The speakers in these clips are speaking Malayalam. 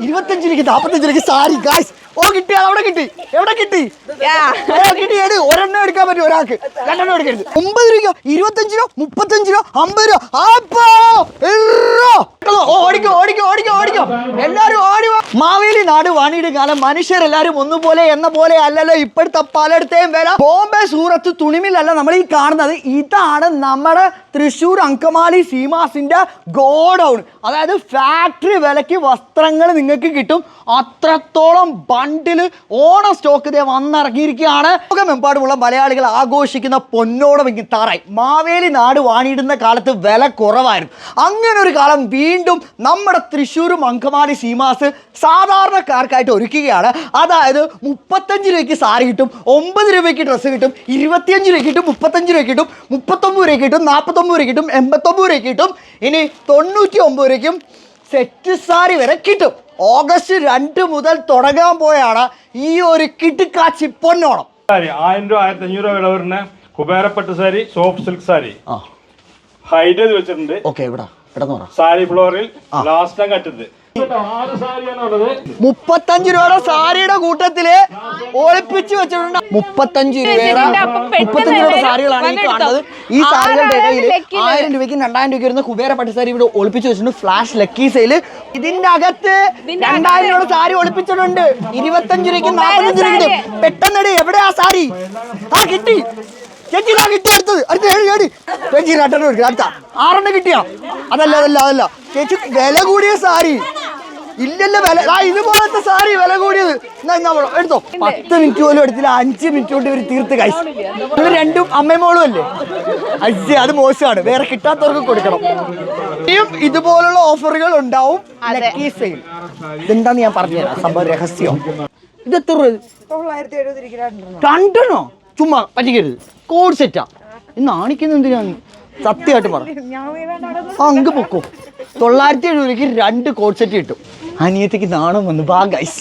ഇരുപത്തഞ്ച് രൂപയ്ക്ക് നാപ്പത്തഞ്ച് രൂപയ്ക്ക് സാരി ഗായ്സ് ഓ കിട്ടി അതവിടെ അവിടെ കിട്ടി എവിടെ കിട്ടി? ഓ, കിട്ടി എടു ഒരെണ്ണം എടുക്കാൻ പറ്റും ഒരാൾക്ക്. രണ്ടെണ്ണം എടുക്കരുത്. ഒമ്പത് രൂപയ്ക്കോ ഇരുപത്തഞ്ച് രൂപ മുപ്പത്തഞ്ച് രൂപ അമ്പത് രൂപ ആപ്പോ ഓടിക്കോ ഓടിക്കോ ഓടിക്കോ ഓടിക്കോ. എല്ലാരും ഓടി. മാവേലി നാട് വാണിയുടെ കാലം മനുഷ്യരെല്ലാരും ഒന്നുപോലെ എന്ന പോലെ അല്ലല്ലോ ഇപ്പോഴത്തെ പലയിടത്തെയും വില. ബോംബെ സൂറത്ത് തുണിമില്ലല്ല നമ്മൾ ഈ കാണുന്നത്. ഇതാണ് നമ്മുടെ തൃശ്ശൂർ അങ്കമാലി സീമാസിന്റെ ഗോഡൗൺ. അതായത് ഫാക്ടറി വിലക്ക് വസ്ത്രങ്ങൾ നിങ്ങൾക്ക് കിട്ടും. അത്രത്തോളം ബണ്ടിൽ ഓണ സ്റ്റോക്ക് ഇതേ വന്നിറങ്ങിയിരിക്കുകയാണ്. ലോകമെമ്പാടുമുള്ള മലയാളികൾ ആഘോഷിക്കുന്ന പൊന്നോണം ഇങ്ങ് താറായി. മാവേലി നാട് വാണിയിടുന്ന കാലത്ത് വില കുറവായിരുന്നു. അങ്ങനെ ഒരു കാലം വീണ്ടും നമ്മുടെ തൃശ്ശൂരും അങ്കമാലി സീമാസ് സാധാരണക്കാർക്കായിട്ട് ഒരുക്കുകയാണ്. അതായത് മുപ്പത്തഞ്ച് രൂപയ്ക്ക് സാരി കിട്ടും ഒമ്പത് രൂപയ്ക്ക് ഡ്രസ്സ് കിട്ടും ഇരുപത്തിയഞ്ച് രൂപയ്ക്ക് കിട്ടും മുപ്പത്തഞ്ച് രൂപയ്ക്ക് കിട്ടും മുപ്പത്തൊമ്പത് രൂപയ്ക്ക് കിട്ടും നാൽപ്പത്തൊമ്പത് രൂപയ്ക്ക് കിട്ടും എൺപത്തൊമ്പത് രൂപയ്ക്ക് കിട്ടും. ഇനി തൊണ്ണൂറ്റി ഒമ്പത് രൂപയ്ക്കും സെറ്റ് സാരി വരെ കിട്ടും. ഓഗസ്റ്റ് രണ്ട് മുതൽ തുടങ്ങാൻ പോയാണ് ഈ ഒരു കിട്ടിക്കാച്ചി പൊന്നോണം. ആയിരം രൂപ ആയിരത്തി അഞ്ഞൂറ് രൂപ വില വരുന്ന കുബേരപ്പട്ട് സാരി സോഫ്റ്റ് സിൽക്ക് സാരി. ചെയ്ത് വെച്ചിട്ടുണ്ട്. ഓക്കെ ഇവിടെ ഇവിടെ സാരി ഫ്ലോറിൽ ലാസ്റ്റ് കറ്റത് ആറ് സാരിയാണ് ഉള്ളത് മുപ്പത്തഞ്ച് രൂപയുടെ സാരിയുടെ കൂട്ടത്തിൽ ഒളിപ്പിച്ചു വെച്ചിട്ടുണ്ട്. മുപ്പത്തഞ്ച് രൂപയുടെ ഇതിന്റെ അപ്പം പെട്ടെന്ന് മുപ്പത്തഞ്ച് രൂപയുടെ സാരികളാണ് ഈ കാണുന്നത്. ഈ സാരികളുടെ ഇടയിൽ. ആയിരം രൂപയ്ക്കും രണ്ടായിരം രൂപയ്ക്ക് വരുന്ന കുബേര പട്ട് സാരി ഇവിടെ ഒളിപ്പിച്ചു വെച്ചിട്ടുണ്ട്. Flash lucky sale. ഇതിന്റെ അകത്ത് രണ്ടായിരം രൂപയുടെ സാരി ഒളിപ്പിച്ചിട്ടുണ്ട്. ഇരുപത്തഞ്ച് രൂപയ്ക്ക് നാൽപ്പത്തഞ്ച് പെട്ടെന്നടി സാരി. പെട്ടെന്ന് എവിടെ ആ സാരി? ആ കിട്ടി. ചേച്ചി ഇതാ കിട്ടി അടുത്തത്. അടുത്ത ഏഴ് ചേടി ചേച്ചി രണ്ടെണ്ണം എടുക്കുക അടുത്ത. ആറെണ്ണം കിട്ടിയാ? അതല്ല അതല്ല അതല്ല. ചേച്ചി വില കൂടിയ സാരി. ഇല്ലല്ല വില. ആ ഇതുപോലത്തെ സാരി വില കൂടിയത്. എന്നാ. എടുത്തോ. പത്ത് മിനിറ്റ് പോലും എടുത്തില്ല. അഞ്ച് മിനിറ്റ് കൊണ്ട് ഇവർ തീർത്ത് കഴിച്ചു രണ്ടും അമ്മയും മോളും അല്ലേ? അജ്ജ അത് മോശമാണ്. വേറെ കിട്ടാത്തവർക്ക് കൊടുക്കണം. ഇനിയും ഇതുപോലുള്ള ഓഫറുകൾ ഉണ്ടാവും. ലക്കി സെയിൽ ഇതെന്താന്ന് ഞാൻ പറഞ്ഞുതരാം. സംഭവം രഹസ്യം. ഇത് എത്ര കണ്ടണോ രണ്ടെണ്ണോ. ചുമ്മാ പറ്റിക്കരുത്. കോഡ് സെറ്റാ ഇന്ന് ആണിക്കുന്ന എന്തിനാണ് സത്യമായിട്ട് പറ. ആ അങ്ങ് പൊക്കോ. തൊള്ളായിരത്തി എഴുപതിലേക്ക് രണ്ട് കോഡ് സെറ്റ് കിട്ടും. അനിയത്തിക്ക് നാണം വന്നു. ബാ ഗൈസ്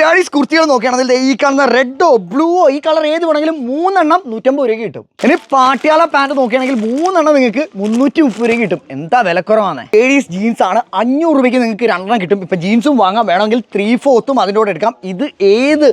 ലേഡീസ് കുർത്തികൾ നോക്കുകയാണെങ്കിൽ ഈ കാണുന്ന റെഡോ ബ്ലൂവോ ഈ കളർ ഏത് വേണമെങ്കിലും മൂന്നെണ്ണം നൂറ്റമ്പത് രൂപ കിട്ടും. ഇനി പാട്ടിയാള പാന്റ് നോക്കുകയാണെങ്കിൽ മൂന്നെണ്ണം നിങ്ങൾക്ക് മുന്നൂറ്റി മുപ്പത് രൂപയ്ക്ക് കിട്ടും. എന്താ വിലക്കുറവാണ് ലേഡീസ് ജീൻസ് ആണ്. അഞ്ഞൂറ് രൂപയ്ക്ക് നിങ്ങൾക്ക് രണ്ടെണ്ണം കിട്ടും. ഇപ്പം ജീൻസും വാങ്ങാൻ വേണമെങ്കിൽ ത്രീ ഫോർത്തും അതിന്റെ കൂടെ എടുക്കാം. ഇത് ഏത്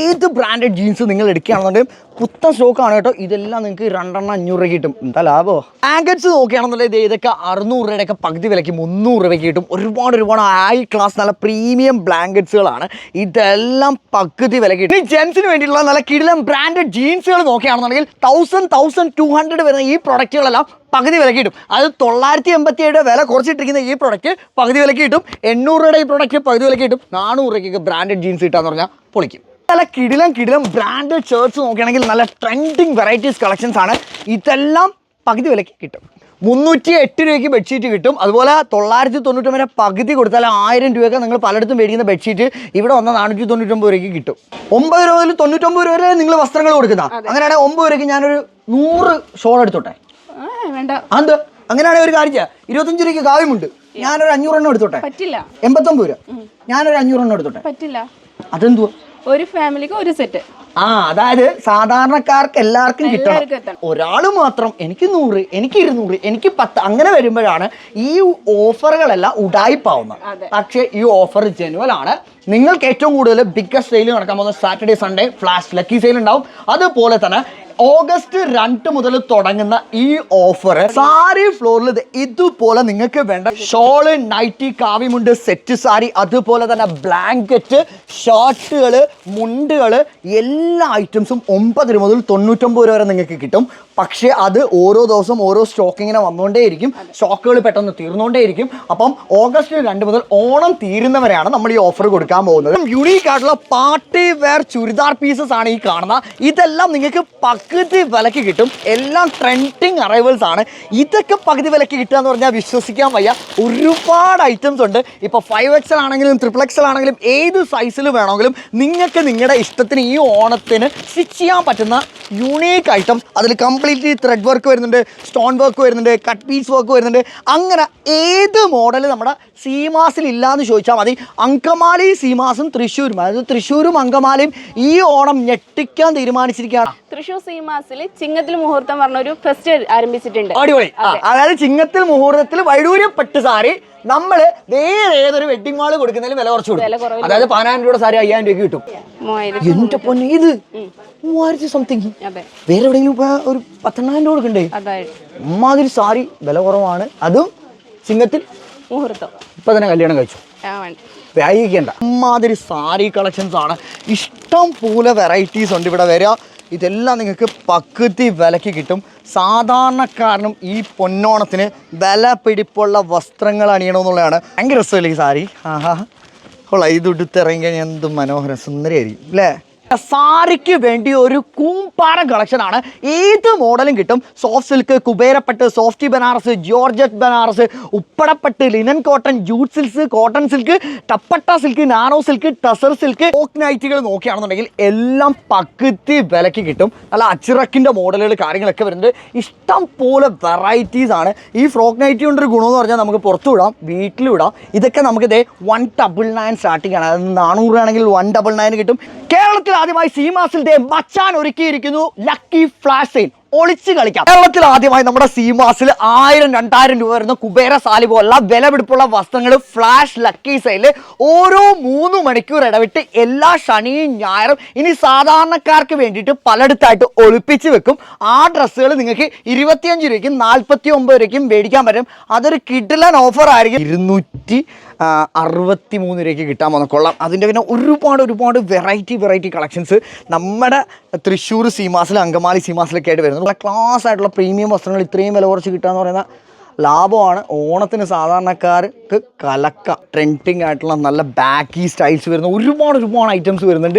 ഏത് ബ്രാൻഡഡ് ജീൻസ് നിങ്ങൾ എടുക്കുകയാണെന്നുണ്ടെങ്കിൽ പുത്തൻ സ്റ്റോക്ക് ആണ് കേട്ടോ. ഇതെല്ലാം നിങ്ങൾക്ക് രണ്ടെണ്ണം അഞ്ഞൂറ് രൂപ കിട്ടും. എന്താ ലാഭോ? ആങ്കറ്റ്സ് നോക്കുകയാണെന്നുണ്ടെങ്കിൽ ഇതൊക്കെ അറുന്നൂറ് രൂപയുടെ ഒക്കെ പകുതി വിലയ്ക്ക് മുന്നൂറ് രൂപയ്ക്ക് കിട്ടും. ഒരുപാട് ഒരുപാട് ഹൈ ക്ലാസ് നല്ല പ്രീമിയം ബ്ലാങ്കറ്റ്സുകളാണ് ഇതെല്ലാം പകുതി വില കിട്ടും. ഇനി ജെൻസിന് വേണ്ടിയിട്ടുള്ള നല്ല കിടിലം ബ്രാൻഡഡ് ജീൻസുകൾ നോക്കുകയാണെന്നുണ്ടെങ്കിൽ തൗസൻഡ് തൗസൻഡ് ടു ഹൺഡ്രഡ് വരുന്ന ഈ പ്രൊഡക്റ്റുകളെല്ലാം പകുതി വില കിട്ടും. അത് തൊള്ളായിരത്തി എൺപത്തി ഏഴ് വില കുറച്ചിട്ടിരിക്കുന്ന ഈ പ്രൊഡക്റ്റ് പകുതി വിലക്ക് കിട്ടും. എണ്ണൂറ് രൂപയുടെ ഈ പ്രൊഡക്റ്റ് പകുതി വിലക്ക് കിട്ടും. നാനൂറ് രൂപയ്ക്ക് ബ്രാൻഡഡ് ജീൻസ് കിട്ടാന്ന് പറഞ്ഞാൽ പൊളിക്കും. നല്ല കിടിലം കിടിലം ബ്രാൻഡഡ് ഷർട്ട്സ് നോക്കുകയാണെങ്കിൽ നല്ല ട്രെൻഡിങ് വെറൈറ്റീസ് കളക്ഷൻസ് ആണ്. ഇതെല്ലാം പകുതി വിലയ്ക്ക് കിട്ടും. മുന്നൂറ്റി എട്ട് രൂപയ്ക്ക് ബെഡ്ഷീറ്റ് കിട്ടും. അതുപോലെ തൊള്ളായിരത്തി തൊണ്ണൂറ്റൊമ്പത് പകുതി കൊടുത്താൽ ആയിരം രൂപയൊക്കെ നിങ്ങൾ പലയിടത്തും മേടിക്കുന്ന ബെഡ്ഷീറ്റ് ഇവിടെ വന്ന നാനൂറ്റി തൊണ്ണൂറ്റൊമ്പത് രൂപയ്ക്ക് കിട്ടും. ഒമ്പത് രൂപ മുതൽ തൊണ്ണൂറ്റൊമ്പത് രൂപ വരെ നിങ്ങൾ വസ്ത്രങ്ങൾ കൊടുക്കുന്ന. അങ്ങനെയാണെങ്കിൽ ഒമ്പത് രൂപയ്ക്ക് ഞാനൊരു നൂറ് ഷോൾ എടുത്തോട്ടെ? അത് അങ്ങനെയാണെങ്കിൽ ഒരു കാര്യം ചെയ്യാം. ഇരുപത്തഞ്ച് രൂപയ്ക്ക് കാവ്യമുണ്ട്. ഞാനൊരു അഞ്ഞൂറെണ്ണം എടുത്തോട്ടെ? പറ്റില്ല. എൺപത്തൊമ്പത് രൂപ. ഞാനൊരു അഞ്ഞൂറെണ്ണം എടുത്തോട്ടെ? പറ്റില്ല. അതെന്തുവാ? ഒരു ഫാമിലിക്ക് ഒരു സെറ്റ്. ആ അതായത് സാധാരണക്കാർക്ക് എല്ലാവർക്കും കിട്ടണം. ഒരാൾ മാത്രം എനിക്ക് നൂറ് എനിക്ക് ഇരുന്നൂറ് എനിക്ക് പത്ത് അങ്ങനെ വരുമ്പോഴാണ് ഈ ഓഫറുകളെല്ലാം ഉടായിപ്പാവുന്നത്. പക്ഷേ ഈ ഓഫർ ജനുവൽ ആണ്. നിങ്ങൾക്ക് ഏറ്റവും കൂടുതൽ ബിഗ്ഗസ്റ്റ് സെയിൽ നടക്കാൻ പോകുന്ന Saturday Sunday flash lucky sale ഉണ്ടാവും. അതുപോലെ തന്നെ ഓഗസ്റ്റ് രണ്ട് മുതൽ തുടങ്ങുന്ന ഈ ഓഫർ സാരി ഫ്ലോറിൽ ഇതുപോലെ നിങ്ങൾക്ക് വേണ്ട ഷോൾ നൈറ്റി കാവിമുണ്ട് സെറ്റ് സാരി അതുപോലെ തന്നെ ബ്ലാങ്കറ്റ് ഷർട്ടുകൾ മുണ്ടുകൾ എല്ലാ ഐറ്റംസും ഒമ്പത് മുതൽ തൊണ്ണൂറ്റൊമ്പത് രൂപ വരെ നിങ്ങൾക്ക് കിട്ടും. പക്ഷേ അത് ഓരോ ദിവസം ഓരോ സ്റ്റോക്ക് ഇങ്ങനെ വന്നുകൊണ്ടേയിരിക്കും. സ്റ്റോക്കുകൾ പെട്ടെന്ന് തീർന്നുകൊണ്ടേയിരിക്കും. അപ്പം ഓഗസ്റ്റ് രണ്ട് മുതൽ ഓണം തീരുന്നവരെയാണ് നമ്മൾ ഈ ഓഫർ കൊടുക്കാൻ പോകുന്നത്. യുണീക്ക് ആയിട്ടുള്ള പാർട്ടി വെയർ ചുരിദാർ പീസസ് ആണ് ഈ കാണുന്നത് ഇതെല്ലാം നിങ്ങൾക്ക് പകുതി വിലക്ക് കിട്ടും. എല്ലാം ട്രെൻഡിങ് അറൈവൽസ് ആണ്. ഇതൊക്കെ പകുതി വിലക്ക് കിട്ടുക എന്ന് പറഞ്ഞാൽ വിശ്വസിക്കാൻ വയ്യ. ഒരുപാട് ഐറ്റംസ് ഉണ്ട്. ഇപ്പോൾ ഫൈവ് എക്സൽ ആണെങ്കിലും ട്രിപ്പിൾ എക്സൽ ആണെങ്കിലും ഏത് സൈസിൽ വേണമെങ്കിലും നിങ്ങൾക്ക് നിങ്ങളുടെ ഇഷ്ടത്തിന് ഈ ഓണത്തിന് സ്റ്റിച്ച് ചെയ്യാൻ പറ്റുന്ന യുണീക്ക് ഐറ്റംസ് അതിൽ കംപ്ലീറ്റ് കംപ്ലീറ്റ്ലി ത്രെഡ് വർക്ക് വരുന്നുണ്ട് സ്റ്റോൺ വർക്ക് വരുന്നുണ്ട് കട്ട് പീസ് വർക്ക് വരുന്നുണ്ട്. അങ്ങനെ ഏത് മോഡൽ നമ്മുടെ സീമാസിൽ ഇല്ല എന്ന് ചോദിച്ചാൽ മതി. അങ്കമാലി സീമാസും തൃശ്ശൂരും അതായത് തൃശ്ശൂരും അങ്കമാലിയും ഈ ഓണം ഞെട്ടിക്കാൻ തീരുമാനിച്ചിരിക്കുകയാണ്. തൃശ്ശൂർ സീമാസിൽ ചിങ്ങത്തിൽ മുഹൂർത്തം പറഞ്ഞ ഒരു ഫെസ്റ്റ് ആരംഭിച്ചിട്ടുണ്ട്. അടിപൊളി. ആ, അതായത് ചിങ്ങത്തിൽ മുഹൂർത്തത്തിൽ വൈഡൂര്യപ്പെട്ട് സാരി നമ്മൾ വേറെ ഏതൊരു വെഡിങ് മാൾ കൊടുക്കുന്നതിലും വില കുറച്ച് വില കൊടുക്കും കുറവിൽ അതായത് പതിനായിരം രൂപയുടെ സാരി അയ്യായിരം രൂപയ്ക്ക് കിട്ടും. മൂവായിരത്തി എന്റെ പൊന്നെ ഇത് മൂവായിരത്തി സംതിങ് അതെ. വേറെ എവിടെയെങ്കിലും ഒരു പത്തെണ്ണായിരം രൂപ കൊടുക്കണ്ടേ? അമ്മാതിരി സാരി വില കുറവാണ്. അതും ചിങ്ങത്തിൽ മുഹൂർത്തം. ഇപ്പൊ തന്നെ കല്യാണം കഴിച്ചു. വ്യായിക്കേണ്ട അമ്മാതിരി സാരി കളക്ഷൻസ് ആണ്. ഇഷ്ടം പോലെ വെറൈറ്റീസ് ഉണ്ട് ഇവിടെ വരിക. ഇതെല്ലാം നിങ്ങൾക്ക് പകുതി വിലക്ക് കിട്ടും. സാധാരണക്കാരനും ഈ പൊന്നോണത്തിന് വില പിടിപ്പുള്ള വസ്ത്രങ്ങൾ അണിയണമെന്നുള്ളതാണ്. ഭയങ്കര രസമല്ലേ ഈ സാരി? ആഹാ. കൊള്ളാം. ഇത് ഉടുത്തിറങ്ങി കഴിഞ്ഞാൽ എന്ത് മനോഹരം സുന്ദരിയായിരിക്കും അല്ലേ? സാരിക്ക് വേണ്ടി ഒരു കൂമ്പാറ കളക്ഷൻ ആണ്. ഏത് മോഡലും കിട്ടും. സോഫ്റ്റ് സിൽക്ക് കുബേരപ്പട്ട് softy Banaras georgette Banaras ഉപ്പടപ്പട്ട് linen cotton jute silk cotton silk ടപ്പട്ട silk nano silk tussar silk ഓക്ക് നൈറ്റുകൾ നോക്കുകയാണെന്നുണ്ടെങ്കിൽ എല്ലാം പകുതി വിലയ്ക്ക് കിട്ടും. നല്ല അച്ചിറക്കിന്റെ മോഡലുകൾ കാര്യങ്ങളൊക്കെ വരുന്നുണ്ട്. ഇഷ്ടം പോലെ വെറൈറ്റീസ് ആണ്. ഈ ഫ്രോക്ക് നൈറ്റി കൊണ്ടൊരു ഗുണമെന്ന് പറഞ്ഞാൽ നമുക്ക് പുറത്തു വിടാം വീട്ടിൽ വിടാം. ഇതൊക്കെ നമുക്ക് ഇതേ വൺ ഡബിൾ നയൻ സ്റ്റാർട്ടിംഗ് ആണ്. അതായത് നാനൂറ് ആണെങ്കിൽ വൺ ഡബിൾ നയൻ കിട്ടും. കേരളത്തിൽ ആദ്യമായി സീമാസിൽ ദേ മച്ചാൻ ഒരുക്കിയിരിക്കുന്നു. ലക്കി ഫ്ലാഷ് സെയിൽ ഒളിച്ച് കളിക്കാം. കേരളത്തിൽ ആദ്യമായി നമ്മുടെ സീമാസിൽ ആയിരം രണ്ടായിരം രൂപ വരുന്ന കുബേര സാലി പോലുള്ള വിലപിടിപ്പുള്ള വസ്ത്രങ്ങൾ ഫ്ലാഷ് ലക്കി സെയിൽ ഓരോ മൂന്ന് മണിക്കൂർ ഇടവിട്ട് എല്ലാ ശനിയും ഞായറും ഇനി സാധാരണക്കാർക്ക് വേണ്ടിയിട്ട് പലയിടത്തായിട്ട് ഒളിപ്പിച്ച് വെക്കും. ആ ഡ്രസ്സുകൾ നിങ്ങൾക്ക് ഇരുപത്തിയഞ്ച് രൂപയ്ക്കും നാൽപ്പത്തി ഒമ്പത് രൂപയ്ക്കും മേടിക്കാൻ പറ്റും. അതൊരു കിഡിലൻ ഓഫർ ആയിരിക്കും. ഇരുന്നൂറ്റി അറുപത്തി മൂന്ന് രൂപയ്ക്ക് കിട്ടാൻ വന്ന കൊള്ളാം. അതിന്റെ പിന്നെ ഒരുപാട് ഒരുപാട് വെറൈറ്റി വെറൈറ്റി കളക്ഷൻസ് നമ്മുടെ തൃശ്ശൂർ സീമാസിൽ അങ്കമാലി സീമാസിലൊക്കെ ആയിട്ട് വരുന്നത് ക്ലാസ് ആയിട്ടുള്ള പ്രീമിയം വസ്ത്രങ്ങൾ ഇത്രയും വില കുറച്ച് കിട്ടുക എന്ന് പറയുന്ന ലാഭമാണ്. ഓണത്തിന് സാധാരണക്കാർക്ക് കലക്ക ട്രെൻഡിങ് ആയിട്ടുള്ള നല്ല ബാക്കി സ്റ്റൈൽസ് വരുന്ന ഒരുപാട് ഒരുപാട് ഐറ്റംസ് വരുന്നുണ്ട്.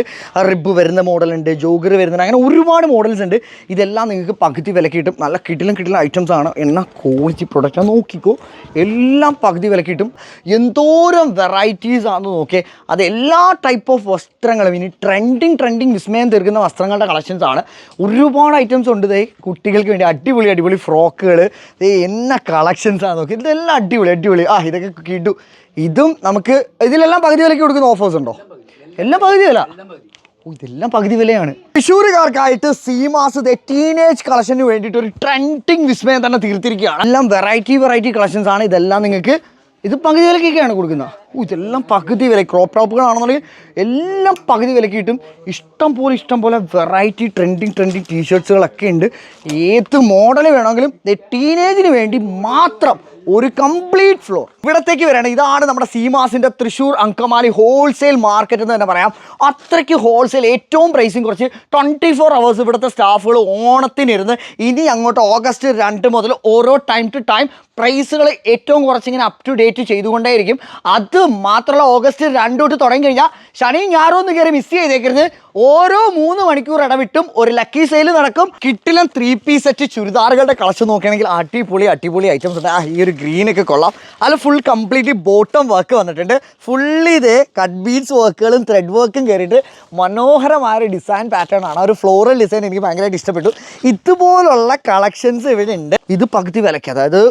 റിബ് വരുന്ന മോഡലുണ്ട് ജോഗർ വരുന്നുണ്ട് അങ്ങനെ ഒരുപാട് മോഡൽസ് ഉണ്ട്. ഇതെല്ലാം നിങ്ങൾക്ക് പകുതി വിലക്ക് കിട്ടും. നല്ല കിട്ടിലും കിട്ടിലും ഐറ്റംസ് ആണ്. എന്നാൽ ക്വാളിറ്റി പ്രൊഡക്റ്റ് നോക്കിക്കോ. എല്ലാം പകുതി വിലക്ക് കിട്ടും. എന്തോരം വെറൈറ്റീസ് ആണെന്ന് നോക്കിയേ. അത് എല്ലാ ടൈപ്പ് ഓഫ് വസ്ത്രങ്ങളും ഇനി ട്രെൻഡിങ് ട്രെൻഡിങ് വിസ്മയം തീർക്കുന്ന വസ്ത്രങ്ങളുടെ കളക്ഷൻസ് ആണ്. ഒരുപാട് ഐറ്റംസ് ഉണ്ട് ദേ കുട്ടികൾക്ക് വേണ്ടി അടിപൊളി അടിപൊളി ഫ്രോക്കുകൾ ദേ എന്ന കളക്ഷൻസ് ആണ് നോക്കി. ഇതെല്ലാം അടിപൊളി അടിപൊളി. ആ ഇതൊക്കെ കിട്ടു ഇതും നമുക്ക് ഇതിലെല്ലാം പകുതി വിലയ്ക്ക് കൊടുക്കുന്ന ഓഫേഴ്സ് ഉണ്ടോ? എല്ലാം പകുതി വില? ഓ, ഇതെല്ലാം പകുതി വിലയാണ്. തൃശ്ശൂരുകാർക്കായിട്ട് സീമാസ് ടീനേജ് കളക്ഷന് വേണ്ടിയിട്ട് ഒരു ട്രെൻഡിങ് വിസ്മയം തന്നെ തീർത്തിരിക്കുകയാണ്. എല്ലാം വെറൈറ്റി വെറൈറ്റി കളക്ഷൻസ് ആണ്. ഇതെല്ലാം നിങ്ങൾക്ക് ഇത് പകുതി വിലക്കൊക്കെയാണ് കൊടുക്കുന്നത്. ഇതെല്ലാം പകുതി വില ക്രോപ്പ് ടോപ്പുകളാണെന്നുണ്ടെങ്കിൽ എല്ലാം പകുതി വിലക്ക് കിട്ടും ഇഷ്ടം പോലെ ഇഷ്ടം പോലെ വെറൈറ്റി ട്രെൻഡിങ് ട്രെൻഡിങ് ടീഷർട്സുകളൊക്കെ ഉണ്ട്. ഏത് മോഡൽ വേണമെങ്കിലും ടീനേജിന് വേണ്ടി മാത്രം ഒരു കംപ്ലീറ്റ് ഫ്ലോർ ഇവിടത്തേക്ക് വരണം. ഇതാണ് നമ്മുടെ സീമാസിന്റെ തൃശ്ശൂർ അങ്കമാലി ഹോൾസെയിൽ മാർക്കറ്റ് എന്ന് തന്നെ പറയാം. അത്രയ്ക്ക് ഹോൾസെയിൽ ഏറ്റവും പ്രൈസിങ് കുറച്ച് ട്വന്റി ഫോർ അവേഴ്സ് ഇവിടുത്തെ സ്റ്റാഫുകൾ ഓണത്തിനിരുന്ന് ഇനി അങ്ങോട്ട് ഓഗസ്റ്റ് രണ്ട് മുതൽ ഓരോ ടൈം ടു ടൈം പ്രൈസുകൾ ഏറ്റവും കുറച്ചിങ്ങനെ അപ് ടു ഡേറ്റ് ചെയ്തുകൊണ്ടേയിരിക്കും. അത് മാത്രമല്ല ഓഗസ്റ്റ് രണ്ട് തൊട്ട് തുടങ്ങി കഴിഞ്ഞാൽ ശനി ഞായറും ഒന്ന് കയറി മിസ് ചെയ്തേക്കരുത്. ഓരോ മൂന്ന് മണിക്കൂർ ഇടവിട്ടും ഒരു ലക്കി സെയിൽ നടക്കും. കിട്ടിലും ത്രീ പീസ് സെറ്റ് ചുരിദാറുകളുടെ കളക്ഷൻ നോക്കുകയാണെങ്കിൽ അടിപൊളി അടിപൊളി ഐറ്റംസ് ഉണ്ട്. ആ ഈ ഒരു ഗ്രീൻ ഒക്കെ കൊള്ളാം. അതിൽ ഫുൾ കംപ്ലീറ്റ്ലി ബോട്ടം വർക്ക് വന്നിട്ടുണ്ട്. ഫുള്ളി ഇത് കട്ട് ബീഡ്സ് വർക്കുകളും ത്രെഡ് വർക്കും കയറിയിട്ട് മനോഹരമായ ഒരു ഡിസൈൻ പാറ്റേൺ ആണ്. ആ ഒരു ഫ്ലോറൽ ഡിസൈൻ എനിക്ക് ഭയങ്കരമായിട്ട് ഇഷ്ടപ്പെട്ടു. ഇതുപോലുള്ള കളക്ഷൻസ് ഇവിടെ ഉണ്ട് ഇത് പകുതി വിലയ്ക്ക്. അതായത്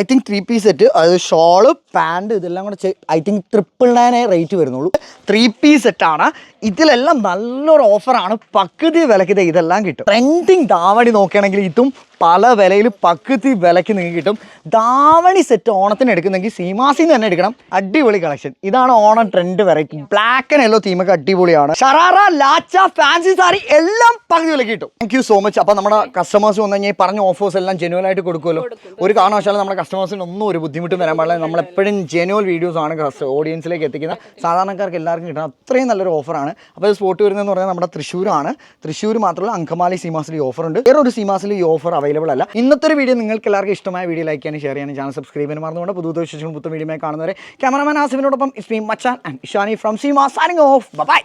I think three piece set അതായത് ഷോൾ പാന്റ് ഇതെല്ലാം കൂടെ ഐ ട്രിപ്പിൾ നയനേ റേറ്റ് വരുന്നുള്ളൂ. ത്രീ പീസ് സെറ്റാണ് ഇതിലെല്ലാം നല്ലൊരു ഓഫറാണ് പകുതി വിലക്ക് ഇതെല്ലാം കിട്ടും. ട്രെൻഡിങ് ദാവണി നോക്കുകയാണെങ്കിൽ ഇതും പല വിലയിൽ പകുതി വിലക്ക് നിങ്ങൾക്ക് കിട്ടും. ദാവണി സെറ്റ് ഓണത്തിന് എടുക്കുന്നെങ്കിൽ സീമാസിന്ന് തന്നെ എടുക്കണം. അടിപൊളി കളക്ഷൻ ഇതാണ് Onam trend variety black and yellow തീമൊക്കെ അടിപൊളിയാണ്. ഷറാറ ലാച്ച ഫാൻസി സാരി എല്ലാം പകുതി വിലക്ക് കിട്ടും. താങ്ക് യു സോ മച്ച് അപ്പോൾ നമ്മുടെ കസ്റ്റമേഴ്സ് വന്നു കഴിഞ്ഞാൽ പറഞ്ഞ ഓഫേഴ്സ് എല്ലാം ജെനുവൽ ആയിട്ട് കൊടുക്കുമല്ലോ. ഒരു കാരണവശാലും നമ്മുടെ കസ്റ്റമേഴ്സിന് ഒന്നും ഒരു ബുദ്ധിമുട്ടും വരാൻ പാടില്ല. നമ്മളെപ്പോഴും ജെനുവൽ വീഡിയോസ് ആണ് ഓഡിയൻസിലേക്ക് എത്തിക്കുന്നത്. സാധാരണക്കാർക്ക് എല്ലാവർക്കും കിട്ടുന്ന അത്രയും നല്ലൊരു ഓഫറാണ് അപ്പോൾ ഇത് സ്പോട്ട് വരുന്നതെന്ന് പറഞ്ഞാൽ നമ്മുടെ തൃശ്ശൂരാണ്. തൃശ്ശൂർ മാത്രമല്ല അങ്കമാലി സീമാസിൽ ഈ ഓഫർ ഉണ്ട്. വേറെ ഒരു സീമാസിൽ ഈ ഓഫർ അവൈലബിൾ അല്ല. ഇന്നത്തെ ഒരു വീഡിയോ നിങ്ങൾക്ക് എല്ലാവർക്കും ഇഷ്ടമായ വീഡിയോ ലൈക്ക് ചെയ്യാനും ഷെയർ ചെയ്യാനും ചാനൽ സബ്സ്ക്രൈബ് ചെയ്യാൻ മറന്നുകൊണ്ട് പുതു വിശേഷങ്ങൾ പുത്തൻ വീഡിയോ കാണുന്നവരെ ക്യാമറമാൻ ആസിഫിനോടൊപ്പം ഇസ്മീം മച്ചാൻ and Ishani from Seema signing off bye